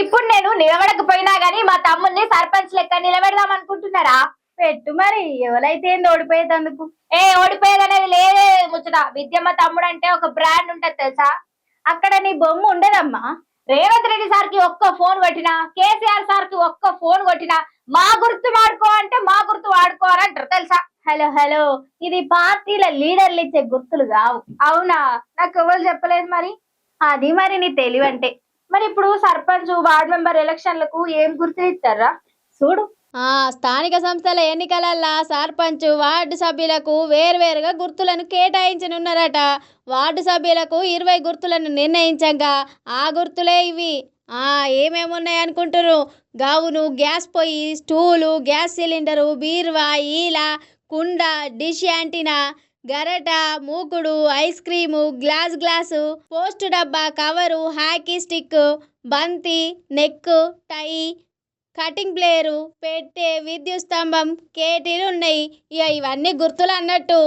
ఇప్పుడు నేను నిలబడకపోయినా గానీ మా తమ్ముల్ని సర్పంచ్ లెక్క నిలబెడదాం అనుకుంటున్నారా? పెట్టు మరి ఎవరైతే ఏంది ఓడిపోయేదందుకు ఏ ఓడిపోయేదనేది లేదే ముచ్చట. విద్యమ్మ తమ్ముడు అంటే ఒక బ్రాండ్ ఉంటది తెలుసా? అక్కడ నీ బొమ్మ ఉండదమ్మా. రేవంత్ రెడ్డి సార్కి ఒక్క ఫోన్ కొట్టినా కేసీఆర్ సార్కి ఒక్క ఫోన్ కొట్టినా మా గుర్తు వాడుకో అంటే మా గుర్తు వాడుకో అని అంటారు తెలుసా? Hello hello. ఇది పార్టీల లీడర్లు ఇచ్చే గుర్తులు కావు. అవునా? నాకు ఎవరు చెప్పలేదు మరి? అది మరి నీ తెలివంటే. మరి ఇప్పుడు సర్పంచ్ వార్డ్ మెంబర్ ఎలక్షన్లకు ఏం గుర్తిస్తారా చూడు. ఆ స్థానిక సంస్థల ఎన్నికలల్లా సర్పంచ్ వార్డు సభ్యులకు వేర్వేరుగా గుర్తులను కేటాయించనున్నారట. వార్డు సభ్యులకు ఇరవై గుర్తులను నిర్ణయించగా. ఆ గుర్తులే ఇవి. ఆ ఏమేమి ఉన్నాయి అనుకుంటారు గౌను గ్యాస్ పొయ్యి స్టూలు గ్యాస్ సిలిండరు బీరువా ఈల కుండ డిష్ యాంటీనా గరట మూకుడు ice cream glass glass post డబ్బా కవరు హాకీ స్టిక్ బంతి నెక్ టై కటింగ్ ప్లేయరు పెట్టే విద్యుత్ స్తంభం కేటీలు ఉన్నాయి. ఇక ఇవన్నీ గుర్తులు అన్నట్టు.